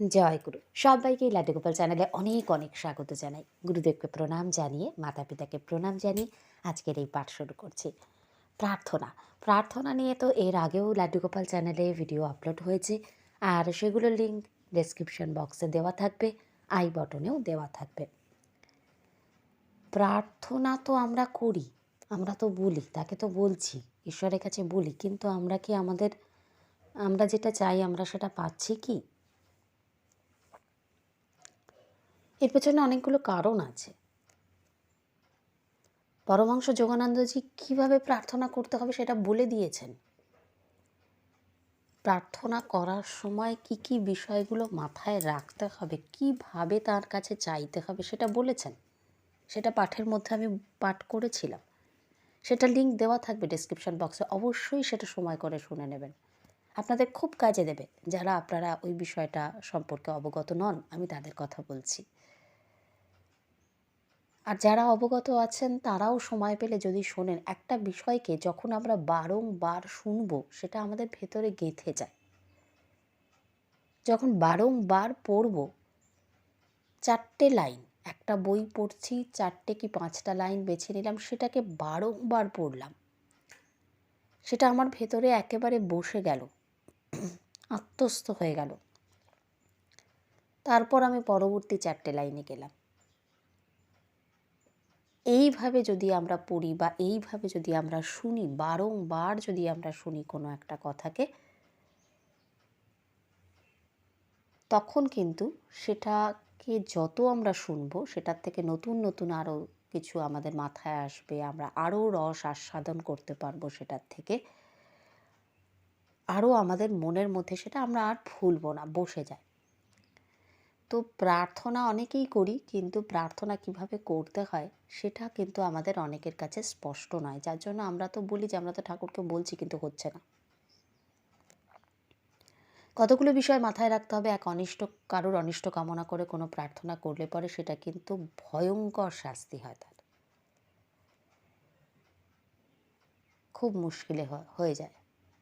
জয় গুরু। সবাইকে লাড্ডু গোপাল চ্যানেলে অনেক অনেক স্বাগত জানাই। গুরুদেবকে প্রণাম জানিয়ে মাতা পিতাকে প্রণাম জানিয়ে আজকের এই পাঠ শুরু করছি। প্রার্থনা। প্রার্থনা নিয়ে তো এর আগেও লাড্ডু গোপাল চ্যানেলে ভিডিও আপলোড হয়েছে, আর সেগুলোর লিঙ্ক ডেসক্রিপশন বক্সে দেওয়া থাকবে, আই বটনেও দেওয়া থাকবে। প্রার্থনা তো আমরা করি, আমরা তো বলি, তাকে তো বলছি, ঈশ্বরের কাছে বলি, কিন্তু আমরা কি আমাদের, আমরা যেটা চাই, আমরা সেটা পাচ্ছি কি? এর পেছনে অনেকগুলো কারণ আছে। পরমাংশ যোগানন্দজি কীভাবে প্রার্থনা করতে হবে সেটা বলে দিয়েছেন। প্রার্থনা করার সময় কি কি বিষয়গুলো মাথায় রাখতে হবে, কীভাবে তার কাছে চাইতে হবে সেটা বলেছেন। সেটা পাঠের মধ্যে আমি পাঠ করেছিলাম। সেটা লিঙ্ক দেওয়া থাকবে ডিসক্রিপশন বক্সে অবশ্যই সেটা সময় করে শুনে নেবেন। আপনাদের খুব কাজে দেবে যারা আপনারা ওই বিষয়টা সম্পর্কে অবগত নন, আমি তাদের কথা বলছি। আর যারা অবগত আছেন, তারাও সময় পেলে যদি শোনেন, একটা বিষয়কে যখন আমরা বারংবার শুনব, সেটা আমাদের ভেতরে গেঁথে যায়। যখন বারংবার পড়ব, চারটে লাইন, একটা বই পড়ছি, চারটে কি পাঁচটা লাইন বেছে নিলাম, সেটাকে বারংবার পড়লাম। সেটা আমার ভেতরে একেবারে বসে গেল, আত্মস্থ হয়ে গেল। তারপর আমি পরবর্তী চারটে লাইনে গেলাম। এইভাবে যদি আমরা পড়ি বা এইভাবে যদি আমরা শুনি, বারংবার যদি আমরা শুনি কোনো একটা কথাকে, তখন কিন্তু সেটাকে যত আমরা শুনব, সেটার থেকে নতুন নতুন আরও কিছু আমাদের মাথায় আসবে, আমরা আরও রস আস্বাদন করতে পারব সেটার থেকে আরও আমাদের মনের মধ্যে সেটা আমরা আর ভুলবো না, বসে যায়। তো প্রার্থনা অনেকেই করি, কিন্তু প্রার্থনা কীভাবে করতে হয় সেটা কিন্তু আমাদের অনেকের কাছে স্পষ্ট নয়। যার জন্য আমরা তো বলি যে, আমরা তো ঠাকুরকে বলছি, কিন্তু হচ্ছে না। কতগুলো বিষয় মাথায় রাখতে হবে। এক, অনিষ্ট, কারোর অনিষ্ট কামনা করে কোনো প্রার্থনা করলে পরে সেটা কিন্তু ভয়ঙ্কর শাস্তি হয় তার। খুব মুশকিলে হয়ে যায়।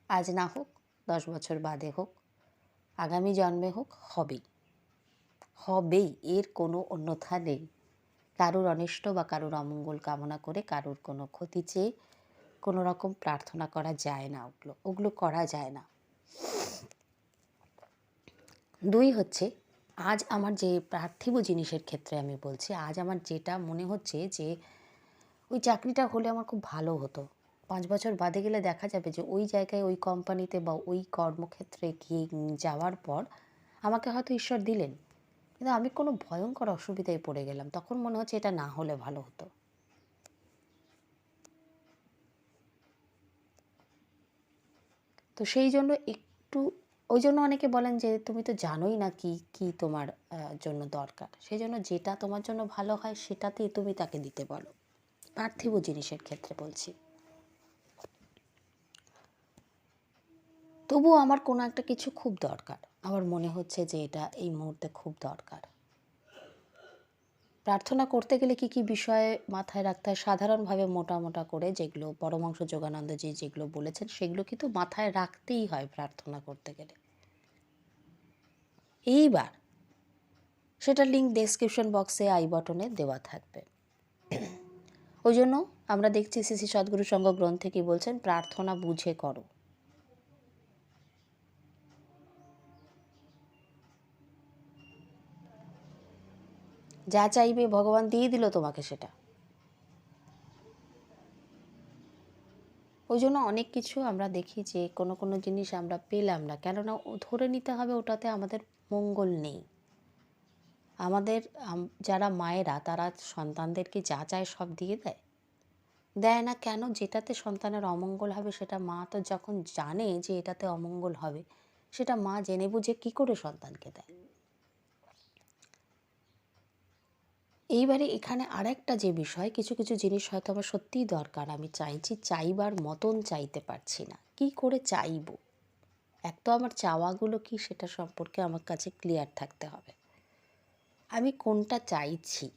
আজ না হোক, দশ বছর বাদে হোক, আগামী জন্মে হোক, হবেই। হবেই, এর কোনো অন্যথা নেই। কারুর অনিষ্ট বা কারুর অমঙ্গল কামনা করে কারুর কোনো ক্ষতি চেয়ে কোনো রকম প্রার্থনা করা যায় না ওগুলো ওগুলো করা যায় না। দুই হচ্ছে, আজ আমার যে পার্থিব জিনিসের ক্ষেত্রে আমি বলছি, আজ আমার যেটা মনে হচ্ছে যে, ওই চাকরিটা হলে আমার খুব ভালো হতো। পাঁচ বছর বাদে গেলে দেখা যাবে যে, ওই জায়গায়, ওই কোম্পানিতে বা ওই কর্মক্ষেত্রে গিয়ে যাওয়ার পর আমাকে হয়তো ঈশ্বর দিলেন। কিন্তু আমি কোনো ভয়ঙ্কর অসুবিধায় পড়ে গেলাম। তখন মনে হচ্ছে এটা না হলে ভালো হতো। তো সেই জন্য একটু, ওই জন্য অনেকে বলেন যে, তুমি তো জানোই না কি কি তোমার জন্য দরকার। সেই জন্য যেটা তোমার জন্য ভালো হয়, সেটাতেই তুমি তাকে দিতে বলো। পার্থিব জিনিসের ক্ষেত্রে বলছি। তবুও আমার কোনো একটা কিছু খুব দরকার। আমার মনে হচ্ছে যে এটা এই মুহূর্তে খুব দরকার। প্রার্থনা করতে গেলে কি কি বিষয়ে মাথায় রাখতে হয়? সাধারণভাবে মোটা মোটা করে যেগুলো পরমাংশ যোগানন্দজি যেগুলো বলেছেন, সেগুলো কিন্তু মাথায় রাখতেই হয় প্রার্থনা করতে গেলে। এইবার সেটা লিঙ্ক ডেসক্রিপশন বক্সে আই বটনে দেওয়া থাকবে। ওই জন্য আমরা দেখছি শ্রী সদ্গুরু সংঘ গ্রন্থে কি বলছেন? প্রার্থনা বুঝে করো। যা চাইবে ভগবান দিয়ে দিল তোমাকে সেটা। ওই জন্য অনেক কিছু আমরা দেখি যে কোনো কোনো জিনিস আমরা পেলাম না। কেননা ধরে নিতে হবে ওটাতে আমাদের মঙ্গল নেই। আমাদের যারা মায়েরা, তারা সন্তানদেরকে যা চায় সব দিয়ে দেয়। দেয় না কেন? যেটাতে সন্তানের অমঙ্গল হবে, সেটা মা তো যখন জানে যে এটাতে অমঙ্গল হবে, সেটা মা জেনে বুঝে কী করে সন্তানকে দেয়? এইবারে এখানে আর একটা যে বিষয়, কিছু কিছু জিনিস হয়তো আমার সত্যিই দরকার। আমি চাইছি চাইবার মতন চাইতে পারছি না। কি করে চাইব? এক তো আমার চাওয়াগুলো কি সেটা সম্পর্কে আমার কাছে ক্লিয়ার থাকতে হবে। আমি কোনটা চাইছি?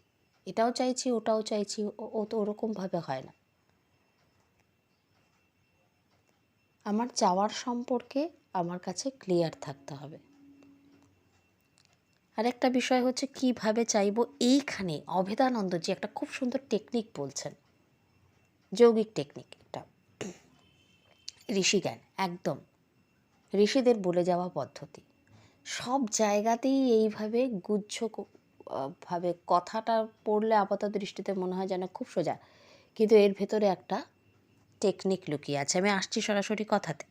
এটাও চাইছি, ওটাও চাইছি, ও তো ওরকমভাবে হয় না। আমার চাওয়ার সম্পর্কে আমার কাছে ক্লিয়ার থাকতে হবে। আর একটা বিষয় হচ্ছে কীভাবে চাইব এইখানে অভেদানন্দজি একটা খুব সুন্দর টেকনিক বলছেন। যৌগিক টেকনিক এটা। ঋষিজ্ঞান, একদম। ঋষিদের বলে যাওয়া পদ্ধতি। সব জায়গাতেই এইভাবে গুচ্ছ ভাবে কথাটা পড়লে আপাতত দৃষ্টিতে মনে হয় যেন খুব সোজা। কিন্তু এর ভেতরে একটা টেকনিক লুকিয়ে আছে। আমি আসছি সরাসরি কথাতে।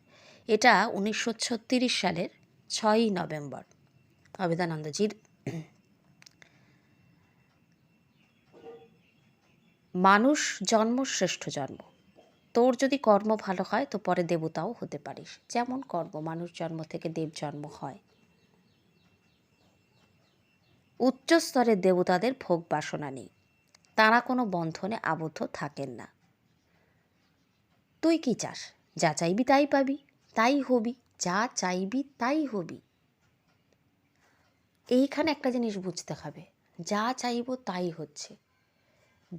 এটা উনিশশো ছত্রিশ সালের ছয়ই নভেম্বর। অবেদানন্দজির মানুষ জন্ম, শ্রেষ্ঠ জন্ম। তোর যদি কর্ম ভালো হয়, তো পরে দেবতাও হতে পারিস। যেমন কর্ম, মানুষ জন্ম থেকে দেব জন্ম হয়। উচ্চ স্তরের দেবতাদের ভোগ বাসনা নেই। তারা কোনো বন্ধনে আবদ্ধ থাকেন না। তুই কি চাস? যা চাইবি তাই পাবি, তাই হবি, যা চাইবি তাই হবি। এইখানে একটা জিনিস বুঝতে হবে। যা চাইব তাই হচ্ছে।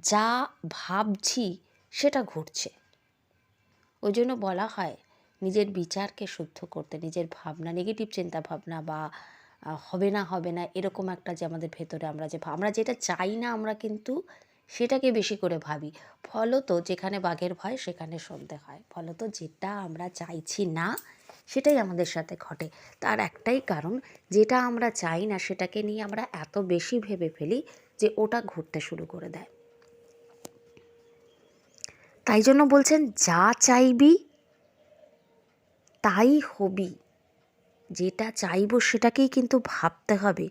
যা ভাবছি সেটা ঘটছে। ওই জন্য বলা হয়, নিজের বিচারকে শুদ্ধ করতে, নিজের ভাবনা নেগেটিভ চিন্তা ভাবনা বা হবে না হবে না, এরকম একটা যে আমাদের ভেতরে আমরা যে আমরা যেটা চাই না আমরা কিন্তু সেটাকে বেশি করে ভাবি। ফলত যেখানে বাঘের ভয় সেখানে সন্ধে হয়। ফলত যেটা আমরা চাইছি না সেটাই আমাদের সাথে ঘটে। তার একটাই কারণ, যেটা আমরা চাই না সেটাকে নিয়ে আমরা এত বেশি ভেবে ফেলি যে ওটা ঘটতে শুরু করে দেয়। তাই জন্য বলছেন, যা চাইবি, তাই হবি। যেটা চাইব সেটাকেই কিন্তু ভাবতে হবে।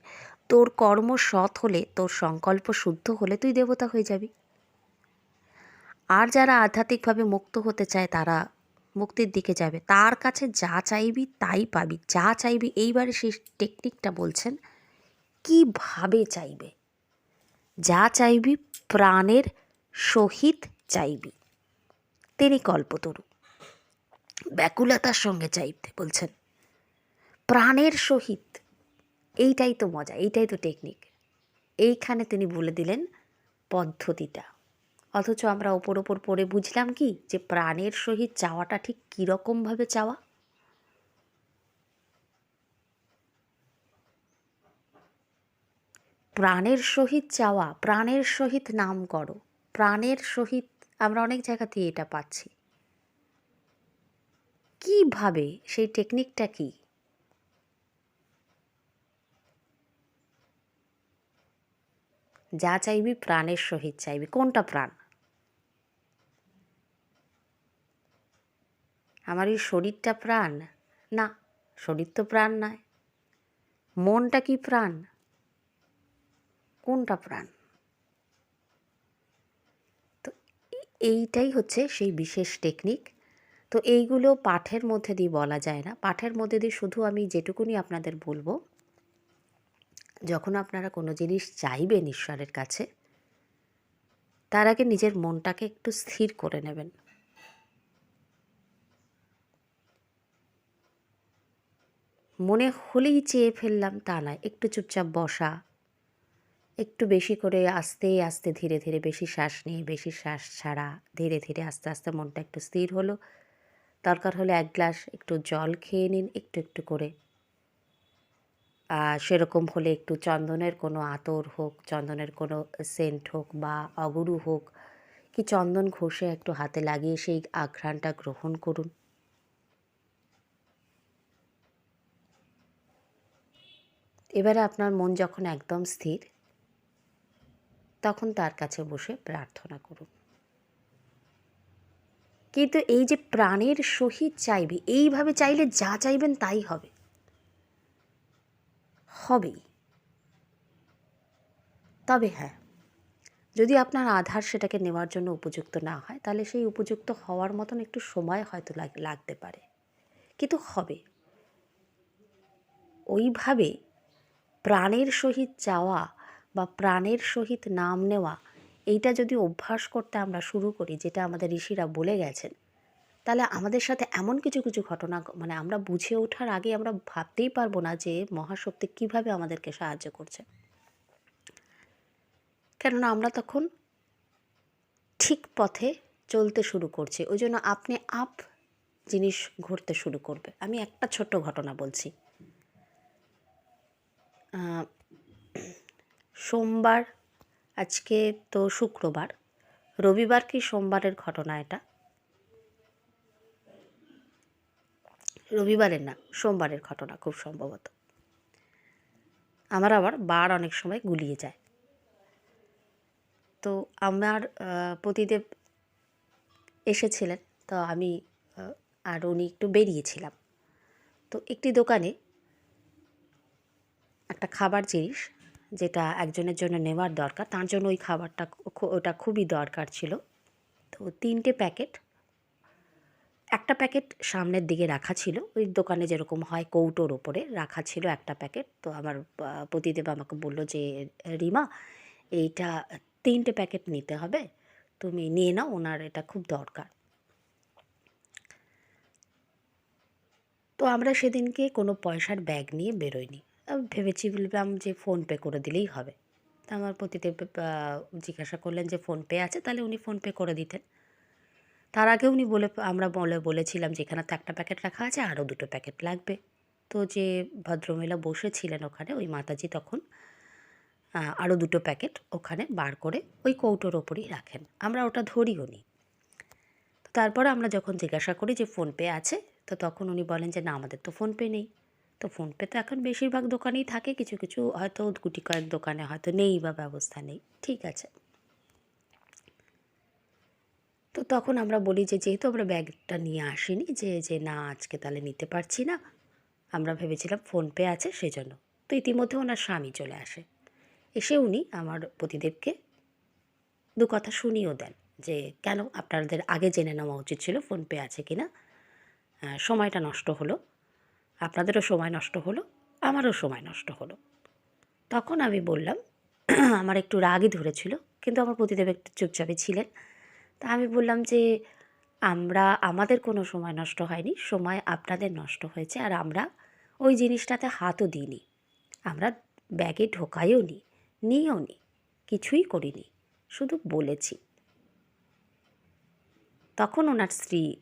তোর কর্ম সৎ হলে, তোর সংকল্প শুদ্ধ হলে তুই দেবতা হয়ে যাবি। আর যারা আধ্যাত্মিকভাবে মুক্ত হতে চায়, তারা মুক্তির দিকে যাবে। তার কাছে যা চাইবি তাই পাবি। যা চাইবি এইবারে সেই টেকনিকটা বলছেন, কীভাবে চাইবে? যা চাইবি প্রাণের সহিত চাইবি। তিনি কল্পতরু। ব্যাকুলতার সঙ্গে চাইতে বলছেন, প্রাণের সহিত। এইটাই তো মজা, এইটাই তো টেকনিক এইখানে তিনি বলে দিলেন পদ্ধতিটা। অথচ আমরা ওপর ওপর পড়ে বুঝলাম কি যে প্রাণের সহিত চাওয়াটা ঠিক কীরকমভাবে চাওয়া? প্রাণের সহিত চাওয়া, প্রাণের সহিত নাম করো, প্রাণের সহিত আমরা অনেক জায়গাতেই এটা পাচ্ছি। কীভাবে? সেই টেকনিকটা কি? যা চাইবি প্রাণের সহিত চাইবি। কোনটা প্রাণ? আমার এই শরীরটা প্রাণ। না, শরীর তো প্রাণ নয়। মনটা কি প্রাণ? কোনটা প্রাণ? তো এইটাই হচ্ছে সেই বিশেষ টেকনিক তো এইগুলো পাঠের মধ্যে দিয়ে বলা যায় না। পাঠের মধ্যে দিয়ে শুধু আমি যেটুকুনি আপনাদের বলব, যখন আপনারা কোনো জিনিস চাইবেন ঈশ্বরের কাছে, তার আগে নিজের মনটাকে একটু স্থির করে নেবেন। মনে হলেই চেয়ে ফেললাম তা নয়, একটু চুপচাপ বসা। একটু বেশি করে আস্তে আস্তে ধীরে ধীরে, বেশি শ্বাস নিয়ে, বেশি শ্বাস ছাড়া ধীরে ধীরে আস্তে আস্তে মনটা একটু স্থির হলো। দরকার হলে এক গ্লাস একটু জল খেয়ে নিন, একটু একটু করে। সেরকম হলে একটু চন্দনের কোনো আতর হোক, চন্দনের কোনো সেন্ট হোক বা অগুরু হোক, কি চন্দন ঘষে একটু হাতে লাগিয়ে সেই আঘ্রাণটা গ্রহণ করুন। এবারে আপনার মন যখন একদম স্থির, তখন তার কাছে বসে প্রার্থনা করুন। কিন্তু এই যে প্রাণের সহিত চাইবে, এইভাবে চাইলে যা চাইবেন তাই হবে। হবেই। তবে হ্যাঁ যদি আপনার আধার সেটাকে নেওয়ার জন্য উপযুক্ত না হয়, তাহলে সেই উপযুক্ত হওয়ার মতন একটু সময় হয়তো লাগ- লাগতে পারে। কিন্তু হবে। ওইভাবে প্রাণের সহিত চাওয়া বা প্রাণের সহিত নাম নেওয়া, এইটা যদি অভ্যাস করতে আমরা শুরু করি, যেটা আমাদের ঋষিরা বলে গেছেন, তাহলে আমাদের সাথে এমন কিছু কিছু ঘটনা মানে আমরা বুঝে ওঠার আগে আমরা ভাবতেই পারব না যে মহাশক্তি কীভাবে আমাদেরকে সাহায্য করছে। কেননা আমরা তখন ঠিক পথে চলতে শুরু করছি, ওই জন্য আপনি আপ জিনিস ঘটতে শুরু করবে। আমি একটা ছোট্ট ঘটনা বলছি। সোমবার, আজকে তো শুক্রবার। রবিবার কি সোমবারের ঘটনা এটা? রবিবারের না, সোমবারের ঘটনা খুব সম্ভবত। আমার আবার বার অনেক সময় গুলিয়ে যায়। তো আমার পতিদেব এসেছিলেন, তো আমি আর উনি একটু বেরিয়েছিলাম। তো একটি দোকানে একটা খাবার জিনিস যেটা একজনের জন্য নেওয়ার দরকার তার জন্য ওই খাবারটা ওটা খুবই দরকার ছিল। তো তিনটে প্যাকেট একটা প্যাকেট সামনের দিকে রাখা ছিল। ওই দোকানে যেরকম হয় কৌটোর ওপরে রাখা ছিল একটা প্যাকেট। তো আমার আহ, পতিদেব আমাকে বলল যে রিমা এইটা তিনটে প্যাকেট নিতে হবে। তুমি নিয়ে নাও ওনার এটা খুব দরকার। তো আমরা সেদিনকে কোনো পয়সার ব্যাগ নিয়ে বেরোইনি। আহ, ভেবেছি বললাম যে ফোনপে করে দিলেই হবে। তা আমার পতিদেব জিজ্ঞাসা করলেন যে ফোনপে আছে? তাহলে উনি ফোনপে করে দিতেন। তার আগে উনি বলে, আমরা বলে, বলেছিলাম যে এখানে তো একটা প্যাকেট রাখা আছে আরও দুটো প্যাকেট লাগবে। তো যে ভদ্রমহিলা বসেছিলেন ওখানে, ওই মাতাজি তখন আরও দুটো প্যাকেট ওখানে বার করে ওই কৌটোর ওপরই রাখেন। আমরা ওটা ধরিও নি। তারপরে আমরা যখন জিজ্ঞাসা করি যে ফোনপে আছে? তো তখন উনি বলেন যে না, আমাদের তো ফোনপে নেই। তো ফোনপে তো এখন বেশিরভাগ দোকানেই থাকে, কিছু কিছু হয়তো গুটি কয়েক দোকানে হয়তো নেই বা ব্যবস্থা নেই, ঠিক আছে। তো তখন আমরা বলি যে, যেহেতু আমরা ব্যাগটা নিয়ে আসিনি, যে যে না, আজকে তাহলে নিতে পারছি না, আমরা ভেবেছিলাম ফোনপে আছে সেজন্য। তো ইতিমধ্যে ওনার স্বামী চলে আসে। এসে উনি আমার পতিদেবকে দু কথা শুনিয়েও দেন যে, কেন আপনাদের আগে জেনে নেওয়া উচিত ছিল ফোনপে আছে কি না সময়টা নষ্ট হলো। আপনাদেরও সময় নষ্ট হলো, আমারও সময় নষ্ট হলো। তখন আমি বললাম, আমার একটু রাগই ধরেছিল, কিন্তু আমার প্রতিদেব একটু চুপচাপই ছিলেন। তা আমি বললাম যে, আমরা, আমাদের কোনো সময় নষ্ট হয়নি, সময় আপনাদের নষ্ট হয়েছে, আর আমরা ওই জিনিসটাতে হাতও দিইনি। আমরা ব্যাগে ঢোকাইও নি নিয়েও নি, কিছুই করিনি, শুধু বলেছি। তখন ওনার স্ত্রী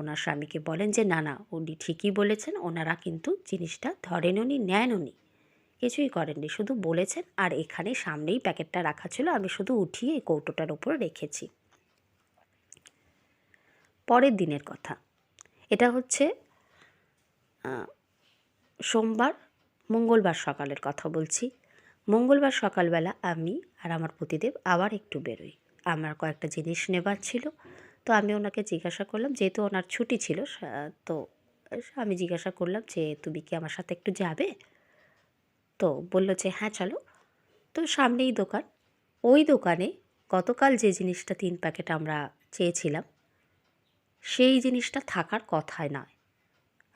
ওনার স্বামীকে বলেন যে, না না, উনি ঠিকই বলেছেন, ওনারা কিন্তু জিনিসটা ধরেন উনি, নেন উনি। কিছুই করেননি শুধু বলেছেন, আর এখানে সামনেই প্যাকেটটা রাখা ছিল, আমি শুধু উঠিয়ে এই কৌটোটার ওপর রেখেছি। পরের দিনের কথা, এটা হচ্ছে সোমবার, মঙ্গলবার সকালের কথা বলছি। মঙ্গলবার সকালবেলা আমি আর আমার পতিদেব আবার একটু বেরোই। আমার কয়েকটা জিনিস নেবার ছিল তো আমি ওনাকে জিজ্ঞাসা করলাম, যেহেতু ওনার ছুটি ছিল তো আমি জিজ্ঞাসা করলাম যে, তুমি কি আমার সাথে একটু যাবে? তো বলল যে হ্যাঁ চলো। তো সামনেই দোকান। ওই দোকানে গতকাল যে জিনিসটা তিন প্যাকেট আমরা চেয়েছিলাম, সেই জিনিসটা থাকার কথাই নয়।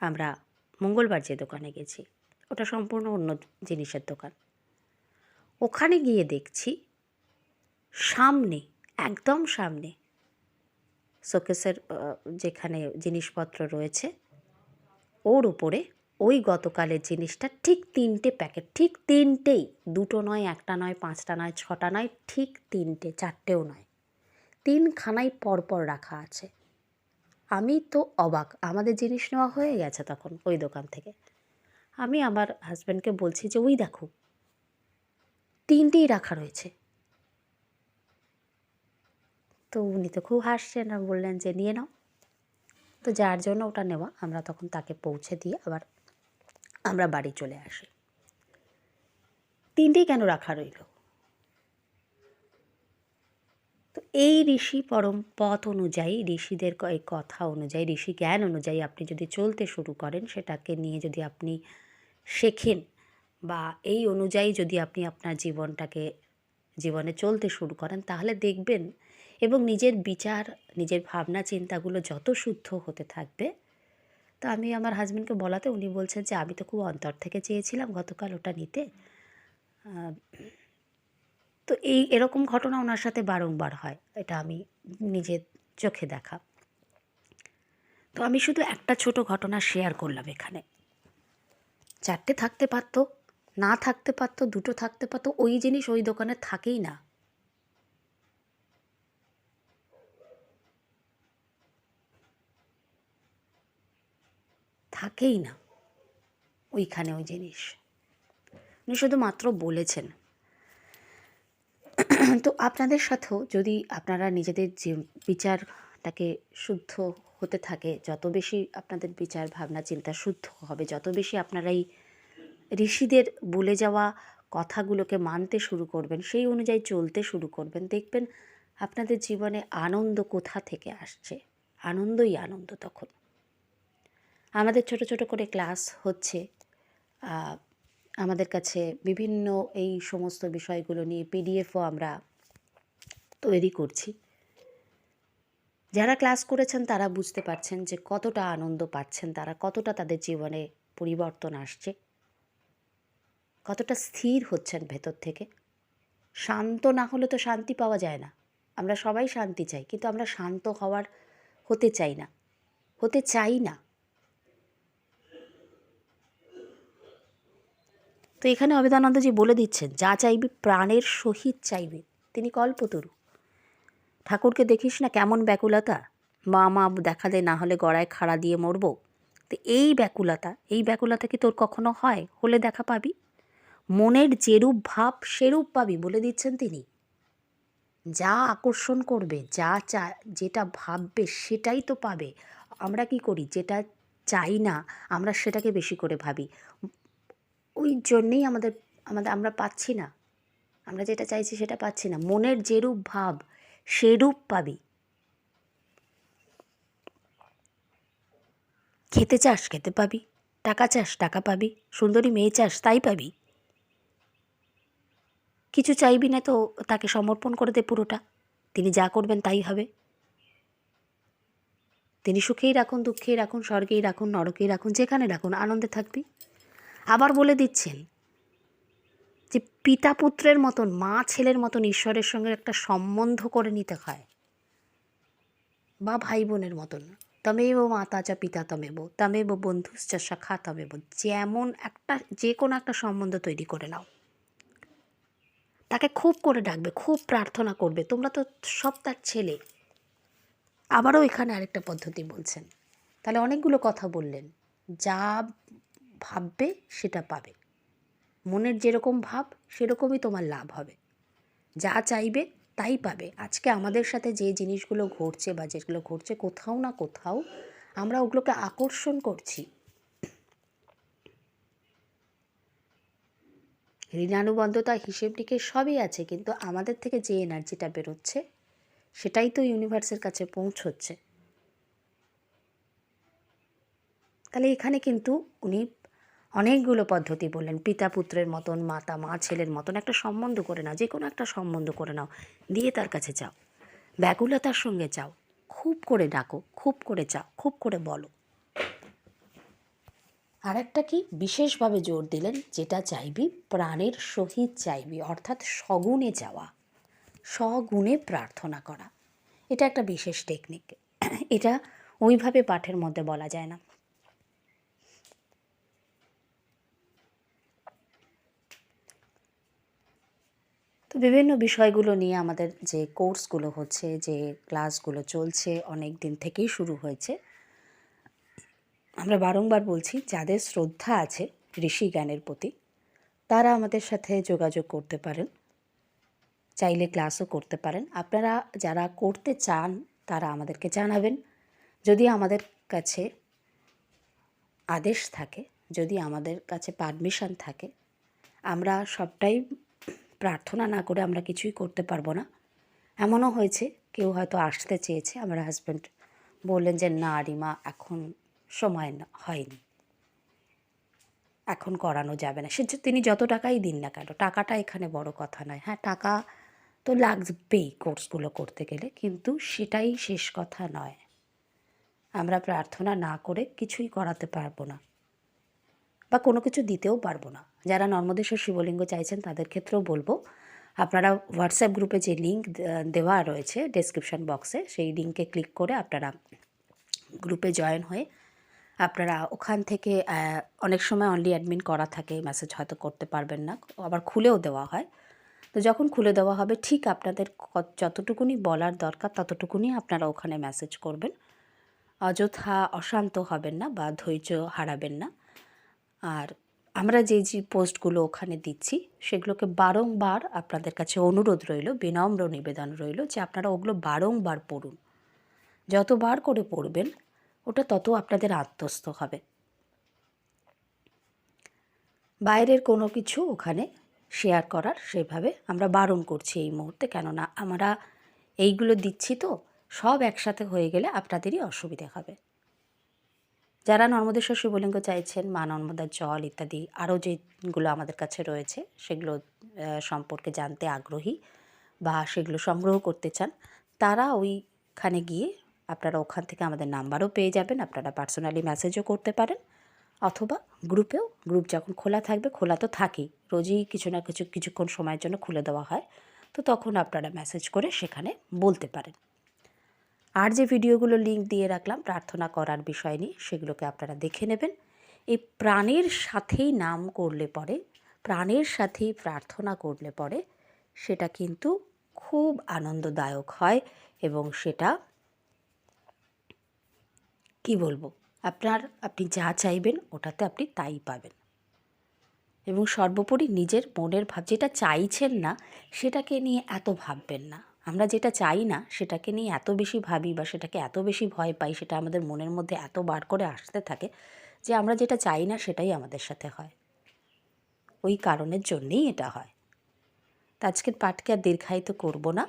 আমরা মঙ্গলবার যে দোকানে গেছি, ওটা সম্পূর্ণ অন্য জিনিসের দোকান। ওখানে গিয়ে দেখছি, সামনে, একদম সামনে শোকেসের যেখানে জিনিসপত্র রয়েছে, ওর উপরে ওই গতকালের জিনিসটা ঠিক তিনটে প্যাকেট, ঠিক তিনটেই, দুটো নয়, একটা নয়, পাঁচটা নয়, ছটা নয়, ঠিক তিনটে, চারটেও নয়। তিনখানাই পরপর রাখা আছে। আমি তো অবাক, আমাদের জিনিস নেওয়া হয়ে গেছে তখন ওই দোকান থেকে। আমি আমার হাজব্যান্ডকে বলছি যে, ওই দেখো, তিনটেই রাখা রয়েছে। তো উনি তো খুব হাসছেন আর বললেন যে, নিয়ে নাও। তো যার জন্য ওটা নেওয়া, আমরা তখন তাকে পৌঁছে দিয়ে আবার আমরা বাড়ি চলে আসি। তিনটেই কেন রাখা রইল? তো এই ঋষি পরম পথ অনুযায়ী, ঋষিদের এই কথা অনুযায়ী, ঋষি জ্ঞান অনুযায়ী আপনি যদি চলতে শুরু করেন, সেটাকে নিয়ে যদি আপনি শেখেন বা এই অনুযায়ী যদি আপনি আপনার জীবনটাকে, জীবনে চলতে শুরু করেন, তাহলে দেখবেন এবং নিজের বিচার, নিজের ভাবনা, চিন্তাগুলো যত শুদ্ধ হতে থাকবে। তা আমি আমার হাজব্যান্ডকে বলাতে উনি বলছেন যে, আমি তো খুব অন্তর থেকে চেয়েছিলাম গতকাল ওটা নিতে। তো এই এরকম ঘটনা ওনার সাথে বারংবার হয়। এটা আমি নিজের চোখে দেখা। তো আমি শুধু একটা ছোট ঘটনা শেয়ার করলাম এখানে। চারটে থাকতে পারতো, না থাকতে পারতো, দুটো থাকতে পারতো, ওই জিনিস ওই দোকানে থাকেই না। থাকেই না ওইখানে ওই জিনিস। উনি শুধু মাত্র বলেছেন। তো আপনাদের সাথেও যদি আপনারা নিজেদের যে বিচারটাকে শুদ্ধ হতে থাকে, যত বেশি আপনাদের বিচার ভাবনা চিন্তা শুদ্ধ হবে, যত বেশি আপনারা এই ঋষিদের বলে যাওয়া কথাগুলোকে মানতে শুরু করবেন, সেই অনুযায়ী চলতে শুরু করবেন, দেখবেন আপনাদের জীবনে আনন্দ কোথা থেকে আসছে? আনন্দই আনন্দ তখন। আমাদের ছোট ছোট করে ক্লাস হচ্ছে আমাদের কাছে বিভিন্ন এই সমস্ত বিষয়গুলো নিয়ে পিডিএফও আমরা তৈরি করছি। যারা ক্লাস করেছেন তারা বুঝতে পারছেন যে কতটা আনন্দ পাচ্ছেন তারা, কতটা তাদের জীবনে পরিবর্তন আসছে। কতটা স্থির হচ্ছেন ভেতর থেকে। শান্ত না হলে তো শান্তি পাওয়া যায় না। আমরা সবাই শান্তি চাই, কিন্তু আমরা শান্ত হওয়ার হতে চাই না। হতে চাই না। তো এখানে অবেদানন্দজি বলে দিচ্ছেন, যা চাইবি প্রাণের সহিত চাইবি। তিনি কল্পতরু। ঠাকুরকে দেখিস না কেমন ব্যাকুলতা? মা মা, দেখা দে, না হলে গড়ায় খাড়া দিয়ে মরবো। তো এই ব্যাকুলতা এই ব্যাকুলতা কি তোর কখনো হয়? হলে দেখা পাবি? মনের যেরূপ ভাব, সেরূপ পাবি, বলে দিচ্ছেন তিনি। যা আকর্ষণ করবে, যা চা, যেটা ভাববে, সেটাই তো পাবে। আমরা কি করি? যেটা চাই না, আমরা সেটাকে বেশি করে ভাবি। ওই জন্যেই আমাদের আমাদের, আমরা পাচ্ছি না। আমরা যেটা চাইছি সেটা পাচ্ছি না। মনের যেরূপ ভাব, সেরূপ পাবি। খেতে চাস, খেতে পাবি। টাকা চাস, টাকা পাবি। সুন্দরী মেয়ে চাস, তাই পাবি। কিছু চাইবি না তো তাকে সমর্পণ করে দে পুরোটা। তিনি যা করবেন তাই হবে। তিনি সুখেই রাখুন, দুঃখেই রাখুন, স্বর্গেই রাখুন, নরকেই রাখুন, যেখানে রাখুন, আনন্দে থাকবি। আবার বলে দিচ্ছেন যে পিতা পুত্রের মতন, মা ছেলের মতন ঈশ্বরের সঙ্গে একটা সম্বন্ধ করে নিতে হয়। বা ভাই বোনের মতন, তমেব মাতা চা পিতা তমেব তমেব বন্ধুশ্চ শাখা তমেব। যেমন একটা, যে কোনো একটা সম্বন্ধ তৈরি করে নাও। তাকে খুব করে ডাকবে, খুব প্রার্থনা করবে। তোমরা তো সব তার ছেলে। আবারও এখানে আরেকটা পদ্ধতি বলছেন। তাহলে অনেকগুলো কথা বললেন। যা ভাববে, সেটা পাবে। মনের যেরকম ভাব, সেরকমই তোমার লাভ হবে। যা চাইবে, তাই পাবে। আজকে আমাদের সাথে যে জিনিসগুলো ঘটছে বা যেগুলো ঘটছে কোথাও না কোথাও, আমরা ওগুলোকে আকর্ষণ করছি। ঋণানুবন্ধতা হিসেব নিকেশ সবই আছে, কিন্তু আমাদের থেকে যে এনার্জিটা বেরোচ্ছে, সেটাই তো ইউনিভার্সের কাছে পৌঁছচ্ছে। তাহলে এখানে কিন্তু উনি অনেকগুলো পদ্ধতি বললেন। পিতা পুত্রের মতন, মাতা, মা, ছেলের মতন একটা সম্বন্ধ করে নাও যে কোনো একটা সম্বন্ধ করে নাও, দিয়ে তার কাছে যাও। ব্যাকুলতার সঙ্গে যাও। খুব করে ডাকো, খুব করে চাও, খুব করে বলো। আর একটা কি? বিশেষভাবে জোর দিলেন, যেটা চাইবি, প্রাণের সহিত চাইবি, অর্থাৎ সগুণে যাওয়া, সগুণে প্রার্থনা করা। এটা একটা বিশেষ টেকনিক এটা ওইভাবে পাঠের মধ্যে বলা যায় না। তো বিভিন্ন বিষয়গুলো নিয়ে আমাদের যে কোর্সগুলো হচ্ছে, যে ক্লাসগুলো চলছে অনেক দিন থেকেই শুরু হয়েছে। আমরা বারংবার বলছি, যাদের শ্রদ্ধা আছে ঋষি জ্ঞানের প্রতি, তারা আমাদের সাথে যোগাযোগ করতে পারেন। চাইলে ক্লাসও করতে পারেন। আপনারা যারা করতে চান, তারা আমাদেরকে জানাবেন। যদি আমাদের কাছে আদেশ থাকে, যদি আমাদের কাছে পারমিশন থাকে, আমরা সবটাই প্রার্থনা না করে আমরা কিছুই করতে পারব না। এমনও হয়েছে, কেউ হয়তো আসতে চেয়েছে। আমার হাজব্যান্ড বললেন যে, না রিমা, এখন সময় হয়নি। এখন করানো যাবে না। সে তিনি যত টাকাই দিন না কেন, টাকাটা এখানে বড় কথা নয়। হ্যাঁ টাকা তো লাগবেই কোর্সগুলো করতে গেলে, কিন্তু সেটাই শেষ কথা নয়। আমরা প্রার্থনা না করে কিছুই করাতে পারব না, বা কোনো কিছু দিতেও পারব না। যারা নর্মদেশ্বর শিবলিঙ্গ চাইছেন তাদের ক্ষেত্রেও বলব। আপনারা হোয়াটসঅ্যাপ গ্রুপে যে লিঙ্ক দেওয়া রয়েছে ডেসক্রিপশন বক্সে সেই লিঙ্কে ক্লিক করে আপনারা গ্রুপে জয়েন হয়ে আপনারা ওখান থেকে অনেক সময় অনলি অ্যাডমিন করা থাকে মেসেজ হয়তো করতে পারবেন না, আবার খুলেও দেওয়া হয়। তো যখন খুলে দেওয়া হবে, ঠিক আপনাদের যতটুকুনি বলার দরকার ততটুকুনি আপনারা ওখানে মেসেজ করবেন। অযথা অশান্ত হবেন না বা ধৈর্য হারাবেন না। আর আমরা যে যে পোস্টগুলো ওখানে দিচ্ছি, সেগুলোকে বারংবার আপনাদের কাছে অনুরোধ রইল, বিনম্র নিবেদন রইল যে আপনারা ওগুলো বারংবার পড়ুন। যতবার করে পড়বেন, ওটা তত আপনাদের আত্মস্থ হবে। বাইরের কোনো কিছু ওখানে শেয়ার করার সেভাবে আমরা বারণ করছি এই মুহূর্তে, কেননা আমরা এইগুলো দিচ্ছি তো, সব একসাথে হয়ে গেলে আপনাদেরই অসুবিধে হবে। যারা নর্মদেশ্বর শিবলিঙ্গ চাইছেন, মা নর্মদার জল ইত্যাদি আরও যেগুলো আমাদের কাছে রয়েছে, সেগুলো সম্পর্কে জানতে আগ্রহী বা সেগুলো সংগ্রহ করতে চান, তারা ওইখানে গিয়ে আপনারা ওখান থেকে আমাদের নাম্বারও পেয়ে যাবেন, আপনারা পার্সোনালি মেসেজও করতে পারেন, অথবা গ্রুপেও, গ্রুপ যখন খোলা থাকবে, খোলা তো থাকেই, রোজই কিছু না কিছু, কিছুক্ষণ সময়ের জন্য খুলে দেওয়া হয়, তো তখন আপনারা মেসেজ করে সেখানে বলতে পারেন। আর যে ভিডিওগুলো লিংক দিয়ে রাখলাম, প্রার্থনা করার বিষয় নিয়ে সেগুলোকে আপনারা দেখে নেবেন। এই প্রাণের সাথেই নাম করলে পরে, প্রাণের সাথেই প্রার্থনা করলে পরে সেটা কিন্তু খুব আনন্দদায়ক হয় এবং সেটা কি বলব? আপনার, আপনি যা চাইবেন ওটাতে আপনি তাই পাবেন। এবং সর্বোপরি নিজের মনের ভাব, যেটা চাইছেন না, সেটাকে নিয়ে এত ভাববেন না। আমরা যেটা চাই না, সেটাকে নিয়ে এত বেশি ভাবি বা সেটাকে এত বেশি ভয় পাই, সেটা আমাদের মনের মধ্যে এত বার করে আসতে থাকে যে আমরা যেটা চাই না, সেটাই আমাদের সাথে হয়। ওই কারণের জন্যেই এটা হয়। তা আজকের পাঠকে আর দীর্ঘায়িত করব না।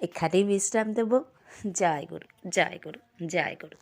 এখানেই বিশ্রাম দেব। জয় গুরু জয় গুরু জয় গুরু।